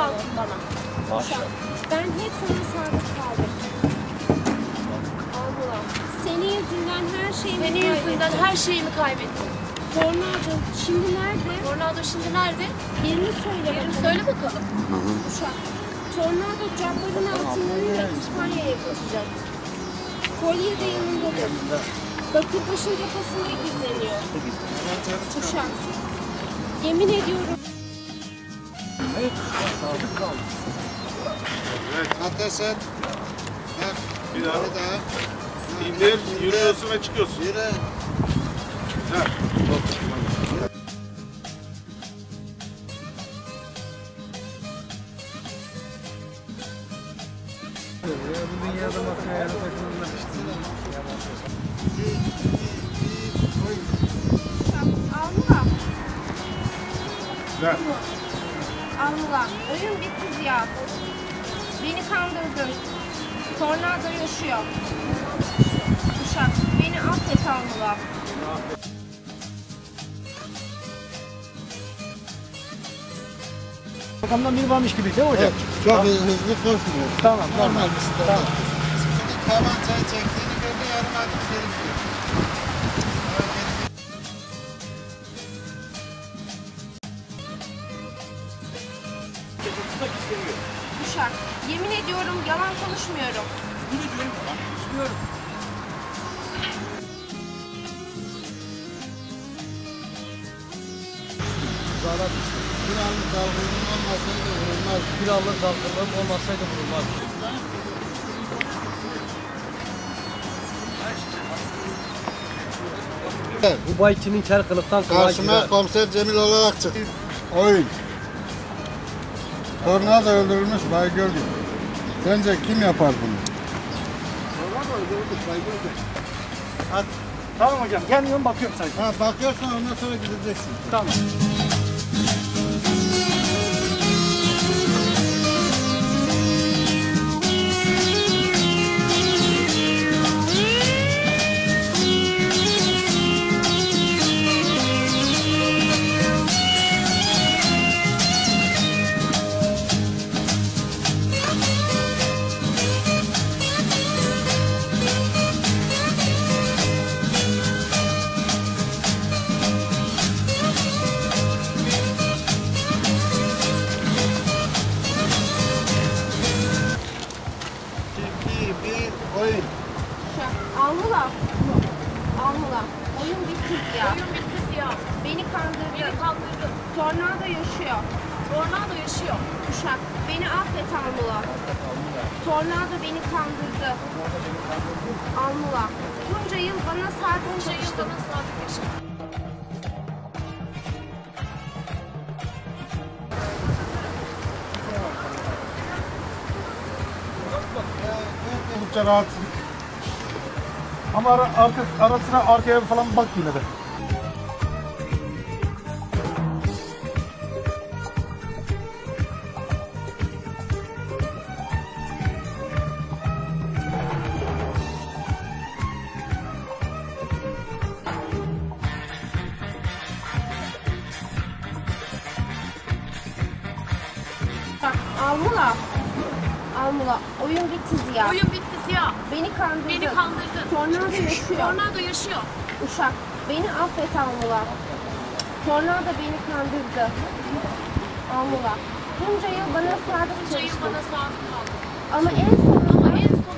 attın bana. Maşallah. Ben hep sana sadık kaldım. Allah. Senin yüzünden her şeyimi Senin yüzünden kaybettim. her şeyimi kaybettim. Tornado şimdi nerede? Tornado şimdi nerede? Yerini söyle Yerini bakalım. söyle bakalım. Uşak. Tornado cabbarın altınlarıyla İspanya'ya kaçacak. Kolye de yanındadır. Bakırbaş'ın kafasında gizleniyor. Uşak. Yemin ediyorum. Evet, ateş et. Bak, Bir daha. bir daha. İndir, yürüyorsun ve çıkıyorsun. Yürü. Güzel. Bu dünyada mafya takımında Alnıla. Güzel. Alnıla. Oyun bitti Ziya. Beni kandırdın. Tornado yaşıyor. Uşak. Beni affet Alnıla. Arkamdan biri varmış gibi değil mi hocam? Çok hızlı koşmuyor. Tamam, Normal bir şey. Tamam. Tabancayı çektiğini gördü, yarım adım geri gidiyor. Uşak. Yemin ediyorum yalan konuşmuyorum. Kralın dalgının olmasaydı vurulmaz. Krallık dalgınlığım olmasaydı vurulmaz. Bu bayçinin kel kılıktan kulağa Karşıma girer. komiser Cemil olarak çıktı. Oyun. Tornado öldürülmüş Bay Gölge. Sence kim yapar bunu? Tamam hocam gelmiyorum bakıyorum sadece. Ha bakıyorsun ondan sonra gideceksin. Tamam. Oyun bitti Ziya. Oyun bitti Ziya. Beni kandırdın. Beni kandırdın. Tornado yaşıyor. Tornado yaşıyor. Uşak. Beni affet Alnıla. Tornado beni kandırdı. Alnıla. Bunca yıl bana sadık Bunca yıl çalıştın. bana sadık yaşadın. Oldukça rahatsızlık. Ama ara, arka, arasına arkaya falan bak yine de. Bak Almula. Almula. Oyun bitti Ziya. Oyun bitti Ziya. Beni kandırdın. Beni kandırdın. Tornado yaşıyor. Tornado yaşıyor. Uşak. Beni affet Almula. Tornado beni kandırdı. Almula. Bunca yıl bana sadık Bunca yıl çalıştın. bana sadık kaldın. Ama en sonunda Ama en sonunda